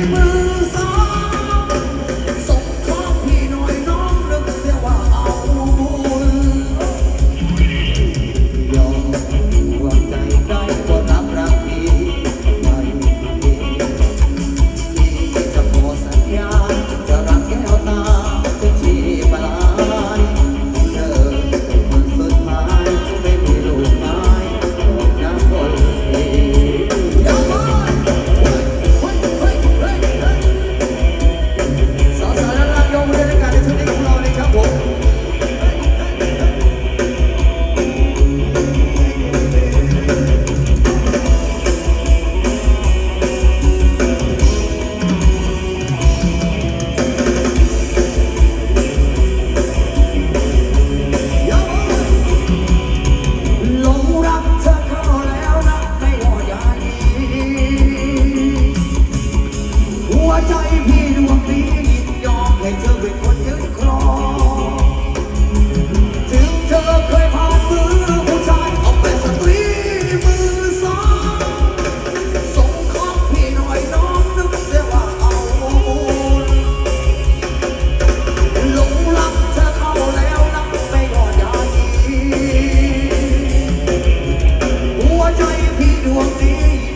我们。 ใจพี่ดวงนี้ยอมให้เธอเป็นคนยึดครองถึงเธอเคยผ่านมือผู้ชายเอาเป็นสตรีมือสองส่งของพี่หน่อยน้องนึกเสีว่าเอาหลงรักเธอเข้าแล้วนับไม่อดยาดีหัวใจพี่ดวงนี้